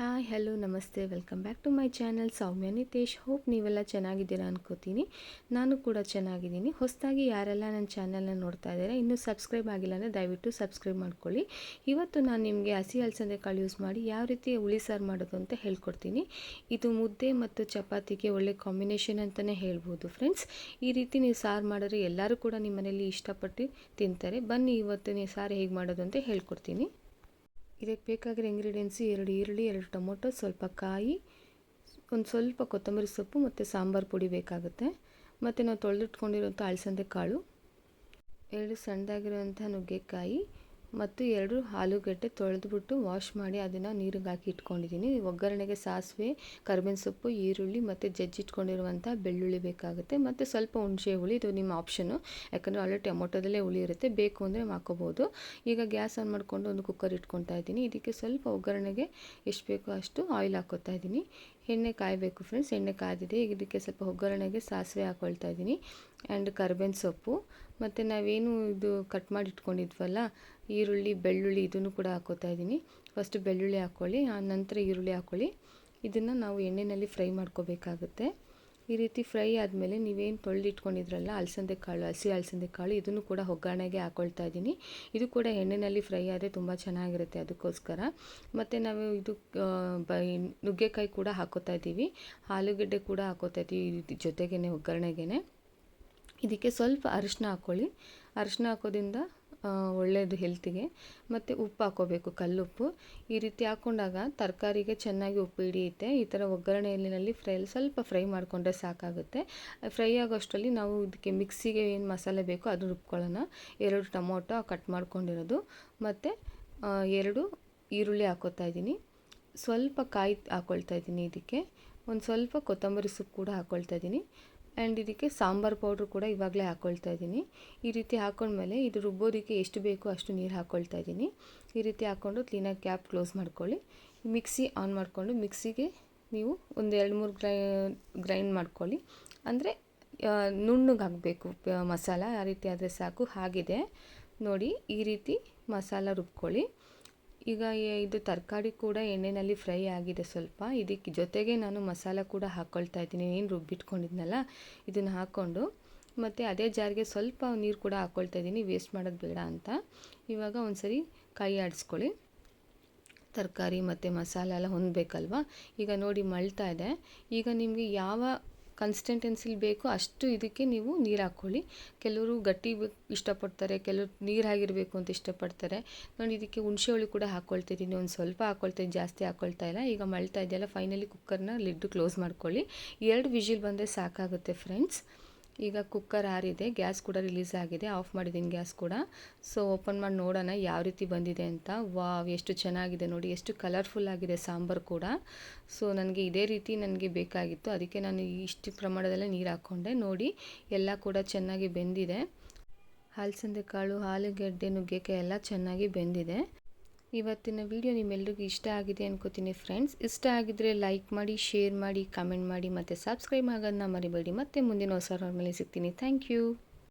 Hi hello ನಮಸ್ತೆ. Welcome back to my channel Soumya Nitesh hope ನೀವೆಲ್ಲ ಚೆನ್ನಾಗಿದ್ದೀರಾ ಅನ್ಕೋತೀನಿ. ನಾನು ಕೂಡ ಚೆನ್ನಾಗಿದ್ದೀನಿ. ಹೊಸದಾಗಿ ಯಾರೆಲ್ಲ ನನ್ನ ಚಾನಲ್ನ ನೋಡ್ತಾ ಇದ್ದಾರೆ, ಇನ್ನೂ ಸಬ್ಸ್ಕ್ರೈಬ್ ಆಗಿಲ್ಲ ಅಂದರೆ ದಯವಿಟ್ಟು ಸಬ್ಸ್ಕ್ರೈಬ್ ಮಾಡ್ಕೊಳ್ಳಿ. ಇವತ್ತು ನಾನು ನಿಮಗೆ ಹಸಿ ಅಲಸಂದೆ ಕಾಳು ಯೂಸ್ ಮಾಡಿ ಯಾವ ರೀತಿ ಹುಳಿ ಸಾರು ಮಾಡೋದು ಅಂತ ಹೇಳ್ಕೊಡ್ತೀನಿ. ಇದು ಮುದ್ದೆ ಮತ್ತು ಚಪಾತಿಗೆ ಒಳ್ಳೆ ಕಾಂಬಿನೇಷನ್ ಅಂತಲೇ ಹೇಳ್ಬೋದು ಫ್ರೆಂಡ್ಸ್ ಈ ರೀತಿ ನೀವು ಸಾರು ಮಾಡಿದ್ರೆ ಎಲ್ಲರೂ ಕೂಡ ನಿಮ್ಮ ಮನೇಲಿ ಇಷ್ಟಪಟ್ಟು ತಿಂತಾರೆ. ಬನ್ನಿ, ಇವತ್ತು ನೀವು ಸಾರು ಹೇಗೆ ಮಾಡೋದು ಅಂತ ಹೇಳ್ಕೊಡ್ತೀನಿ. ಇದಕ್ಕೆ ಬೇಕಾಗಿರೋ ಇಂಗ್ರೀಡಿಯೆಂಟ್ಸು ಎರಡು ಈರುಳ್ಳಿ, ಎರಡು ಟೊಮೊಟೊ, ಸ್ವಲ್ಪ ಕಾಯಿ, ಒಂದು ಸ್ವಲ್ಪ ಕೊತ್ತಂಬರಿ ಸೊಪ್ಪು ಮತ್ತು ಸಾಂಬಾರು ಪುಡಿ ಬೇಕಾಗುತ್ತೆ. ಮತ್ತು ನಾವು ತೊಳೆದಿಟ್ಕೊಂಡಿರೋಂಥ ಅಳಸಂದೆ ಕಾಳು, ಎರಡು ಸಣ್ಣದಾಗಿರುವಂಥ ನುಗ್ಗೆಕಾಯಿ ಮತ್ತು ಎರಡು ಆಲೂಗಡ್ಡೆ ತೊಳೆದ್ಬಿಟ್ಟು ವಾಶ್ ಮಾಡಿ ಅದನ್ನು ನೀರಿಗೆ ಹಾಕಿ ಇಟ್ಕೊಂಡಿದ್ದೀನಿ. ಒಗ್ಗರಣೆಗೆ ಸಾಸಿವೆ, ಕರಿಬೇವಿನ ಸೊಪ್ಪು, ಈರುಳ್ಳಿ ಮತ್ತು ಜಜ್ಜಿಟ್ಕೊಂಡಿರುವಂಥ ಬೆಳ್ಳುಳ್ಳಿ ಬೇಕಾಗುತ್ತೆ. ಮತ್ತು ಸ್ವಲ್ಪ ಹುಣಸೆ ಹುಳಿ, ಇದು ನಿಮ್ಮ ಆಪ್ಷನ್ನು ಯಾಕಂದರೆ ಆಲ್ರೆಡಿ ಟೊಮೊಟೊದಲ್ಲೇ ಹುಳಿ ಇರುತ್ತೆ. ಬೇಕು ಅಂದರೆ ಹಾಕೋಬೋದು. ಈಗ ಗ್ಯಾಸ್ ಆನ್ ಮಾಡಿಕೊಂಡು ಒಂದು ಕುಕ್ಕರ್ ಇಟ್ಕೊತಾ ಇದ್ದೀನಿ. ಇದಕ್ಕೆ ಸ್ವಲ್ಪ ಒಗ್ಗರಣೆಗೆ ಎಷ್ಟು ಬೇಕೋ ಅಷ್ಟು ಆಯಿಲ್ ಹಾಕೋತಾ ಇದ್ದೀನಿ. ಎಣ್ಣೆ ಕಾಯಬೇಕು ಫ್ರೆಂಡ್ಸ್. ಎಣ್ಣೆ ಕಾದಿದೆ ಈಗ ಇದಕ್ಕೆ ಸ್ವಲ್ಪ ಒಗ್ಗರಣೆಗೆ ಸಾಸಿವೆ ಹಾಕ್ಕೊಳ್ತಾ ಇದ್ದೀನಿ. ಆ್ಯಂಡ್ ಕರ್ಬೇವಿನ ಸೊಪ್ಪು. ಮತ್ತು ನಾವೇನು ಇದು ಕಟ್ ಮಾಡಿ ಇಟ್ಕೊಂಡಿದ್ವಲ್ಲ, ಈರುಳ್ಳಿ, ಬೆಳ್ಳುಳ್ಳಿ ಇದನ್ನು ಕೂಡ ಹಾಕೋತಾ ಇದ್ದೀನಿ. ಫಸ್ಟ್ ಬೆಳ್ಳುಳ್ಳಿ ಹಾಕ್ಕೊಳ್ಳಿ ಆ ನಂತರ ಈರುಳ್ಳಿ ಹಾಕ್ಕೊಳ್ಳಿ ಇದನ್ನು ನಾವು ಎಣ್ಣೆಯಲ್ಲಿ ಫ್ರೈ ಮಾಡ್ಕೋಬೇಕಾಗುತ್ತೆ. ಈ ರೀತಿ ಫ್ರೈ ಆದಮೇಲೆ ನೀವೇನು ತೊಳೆದಿಟ್ಕೊಂಡಿದ್ರಲ್ಲ ಅಲಸಂದೆ ಕಾಳು ಹಸಿ ಅಲಸಂದೆ ಕಾಳು ಇದನ್ನು ಕೂಡ ಒಗ್ಗರಣೆಗೆ ಹಾಕೊಳ್ತಾ ಇದ್ದೀನಿ. ಇದು ಕೂಡ ಎಣ್ಣೆಯಲ್ಲಿ ಫ್ರೈ ಆದರೆ ತುಂಬ ಚೆನ್ನಾಗಿರುತ್ತೆ ಅದಕ್ಕೋಸ್ಕರ. ಮತ್ತು ನಾವು ಇದು ನುಗ್ಗೆಕಾಯಿ ಕೂಡ ಹಾಕೋತಾ ಇದ್ದೀವಿ. ಆಲೂಗಡ್ಡೆ ಕೂಡ ಹಾಕೋತಾ ಇದ್ದೀವಿ ಜೊತೆಗೇ ಒಗ್ಗರಣೆಗೆ ಇದಕ್ಕೆ ಸ್ವಲ್ಪ ಅರಿಶಿನ ಹಾಕ್ಕೊಳ್ಳಿ. ಅರಿಶಿನ ಹಾಕೋದ್ರಿಂದ ಒಳ್ಳೆಯದು ಹೆಲ್ತಿಗೆ. ಮತ್ತು ಉಪ್ಪು ಹಾಕೋಬೇಕು, ಕಲ್ಲುಪ್ಪು. ಈ ರೀತಿ ಹಾಕ್ಕೊಂಡಾಗ ತರಕಾರಿಗೆ ಚೆನ್ನಾಗಿ ಉಪ್ಪು ಹಿಡಿಯುತ್ತೆ. ಈ ಥರ ಒಗ್ಗರಣೆಯಲ್ಲಿ ಫ್ರೈ, ಸ್ವಲ್ಪ ಫ್ರೈ ಮಾಡಿಕೊಂಡ್ರೆ ಸಾಕಾಗುತ್ತೆ. ಫ್ರೈ ಆಗೋಷ್ಟರಲ್ಲಿ ನಾವು ಇದಕ್ಕೆ ಮಿಕ್ಸಿಗೆ ಏನು ಮಸಾಲೆ ಬೇಕೋ ಅದು ರುಬ್ಕೊಳ್ಳೋಣ. ಎರಡು ಟೊಮೊಟೊ ಕಟ್ ಮಾಡ್ಕೊಂಡಿರೋದು. ಮತ್ತು ಎರಡು ಈರುಳ್ಳಿ ಹಾಕೋತಾ ಇದ್ದೀನಿ. ಸ್ವಲ್ಪ ಕಾಯಿ ಹಾಕ್ಕೊಳ್ತಾ ಇದ್ದೀನಿ ಇದಕ್ಕೆ. ಒಂದು ಸ್ವಲ್ಪ ಕೊತ್ತಂಬರಿ ಸೊಪ್ಪು ಕೂಡ ಹಾಕ್ಕೊಳ್ತಾ ಇದ್ದೀನಿ. ಆ್ಯಂಡ್ ಇದಕ್ಕೆ ಸಾಂಬಾರು ಪೌಡ್ರ್ ಕೂಡ ಇವಾಗಲೇ ಹಾಕ್ಕೊಳ್ತಾ ಇದ್ದೀನಿ. ಈ ರೀತಿ ಹಾಕ್ಕೊಂಡ್ಮೇಲೆ ಇದು ರುಬ್ಬೋದಕ್ಕೆ ಎಷ್ಟು ಬೇಕೋ ಅಷ್ಟು ನೀರು ಹಾಕ್ಕೊಳ್ತಾ ಇದ್ದೀನಿ. ಈ ರೀತಿ ಹಾಕ್ಕೊಂಡು ಕ್ಲೀನಾಗಿ ಕ್ಯಾಪ್ ಕ್ಲೋಸ್ ಮಾಡ್ಕೊಳ್ಳಿ. ಮಿಕ್ಸಿ ಆನ್ ಮಾಡಿಕೊಂಡು ಮಿಕ್ಸಿಗೆ ನೀವು ಒಂದು ಎರಡು ಮೂರು ಗ್ರೈ ಗ್ರೈಂಡ್ ಮಾಡ್ಕೊಳ್ಳಿ. ಅಂದರೆ ನುಣ್ಣಗೆ ಹಾಕಬೇಕು ಮಸಾಲ. ಆ ರೀತಿ ಆದರೆ ಸಾಕು, ಹಾಗಿದೆ. ನೋಡಿ, ಈ ರೀತಿ ಮಸಾಲ ರುಬ್ಕೊಳ್ಳಿ. ಈಗ ಇದು ತರಕಾರಿ ಕೂಡ ಎಣ್ಣೆಯಲ್ಲಿ ಫ್ರೈ ಆಗಿದೆ ಸ್ವಲ್ಪ. ಇದಕ್ಕೆ ಜೊತೆಗೆ ನಾನು ಮಸಾಲ ಕೂಡ ಹಾಕ್ಕೊಳ್ತಾ ಇದ್ದೀನಿ. ಏನು ರುಬ್ಬಿಟ್ಕೊಂಡಿದ್ನಲ್ಲ? ಇದನ್ನು ಹಾಕ್ಕೊಂಡು ಮತ್ತು ಅದೇ ಜಾರಿಗೆ ಸ್ವಲ್ಪ ನೀರು ಕೂಡ ಹಾಕ್ಕೊಳ್ತಾ ಇದ್ದೀನಿ. ವೇಸ್ಟ್ ಮಾಡೋದು ಬೇಡ ಅಂತ. ಇವಾಗ ಒಂದು ಸರಿ ಕೈ ಆಡಿಸ್ಕೊಳ್ಳಿ. ತರಕಾರಿ ಮತ್ತು ಮಸಾಲೆ ಎಲ್ಲ ಹೊಂದಬೇಕಲ್ವ? ಈಗ ನೋಡಿ ಮಳ್ತಾ ಇದೆ. ಈಗ ನಿಮಗೆ ಯಾವ ಕನ್ಸಿಸ್ಟೆನ್ಸಿಲಿ ಬೇಕು, ಅಷ್ಟು ಇದಕ್ಕೆ ನೀವು ನೀರು ಹಾಕ್ಕೊಳ್ಳಿ. ಕೆಲವರು ಗಟ್ಟಿ ಇಷ್ಟಪಡ್ತಾರೆ, ಕೆಲವರು ನೀರು ಆಗಿರಬೇಕು ಅಂತ ಇಷ್ಟಪಡ್ತಾರೆ. ನೋಡಿ, ಇದಕ್ಕೆ ಹುಣಸೆ ಹುಳಿ ಕೂಡ ಹಾಕ್ಕೊಳ್ತಿದ್ದೀನಿ ಒಂದು ಸ್ವಲ್ಪ ಹಾಕ್ಕೊಳ್ತೀನಿ ಜಾಸ್ತಿ ಹಾಕ್ಕೊಳ್ತಾ ಇಲ್ಲ. ಈಗ ಮಳ್ತಾ ಇದೆಯಲ್ಲ ಫೈನಲಿ ಕುಕ್ಕರ್ನ ಲಿಡ್ಡು ಕ್ಲೋಸ್ ಮಾಡ್ಕೊಳ್ಳಿ. ಎರಡು ವಿಜಿಲ್ ಬಂದರೆ ಸಾಕಾಗುತ್ತೆ ಫ್ರೆಂಡ್ಸ್ ಈಗ ಕುಕ್ಕರ್ ಆರಿದೆ ಗ್ಯಾಸ್ ಕೂಡ ರಿಲೀಸ್ ಆಗಿದೆ ಆಫ್ ಮಾಡಿದ್ದೀನಿ ಗ್ಯಾಸ್ ಕೂಡ. ಸೊ ಓಪನ್ ಮಾಡಿ ನೋಡೋಣ ಯಾವ ರೀತಿ ಬಂದಿದೆ ಅಂತ. ವಾ ಎಷ್ಟು ಚೆನ್ನಾಗಿದೆ ನೋಡಿ, ಎಷ್ಟು ಕಲರ್ಫುಲ್ ಆಗಿದೆ ಸಾಂಬಾರು ಕೂಡ. ಸೊ ನನಗೆ ಇದೇ ರೀತಿ ನನಗೆ ಬೇಕಾಗಿತ್ತು. ಅದಕ್ಕೆ ನಾನು ಇಷ್ಟು ಪ್ರಮಾಣದಲ್ಲೇ ನೀರು ಹಾಕ್ಕೊಂಡೆ ನೋಡಿ, ಎಲ್ಲ ಕೂಡ ಚೆನ್ನಾಗಿ ಬೆಂದಿದೆ. ಹಲಸಂದೆ ಕಾಳು ಆಲೂಗೆಡ್ಡೆ ನುಗ್ಗೆಕಾಯಿ ಎಲ್ಲ ಚೆನ್ನಾಗಿ ಬೆಂದಿದೆ. ಇವತ್ತಿನ ವಿಡಿಯೋ ನಿಮ್ಮೆಲ್ಲರಿಗೂ ಇಷ್ಟ ಆಗಿದೆ ಅನ್ಕೋತೀನಿ ಫ್ರೆಂಡ್ಸ್ ಇಷ್ಟ ಆಗಿದ್ರೆ ಲೈಕ್ ಮಾಡಿ ಶೇರ್ ಮಾಡಿ ಕಮೆಂಟ್ ಮಾಡಿ ಮತ್ತು ಸಬ್ಸ್ಕ್ರೈಬ್ ಆಗೋದನ್ನ ಮರಿಬೇಡಿ. ಮತ್ತೆ ಮುಂದಿನ ಹೊಸ ಮೇಲೆ ಸಿಗ್ತೀನಿ. Thank you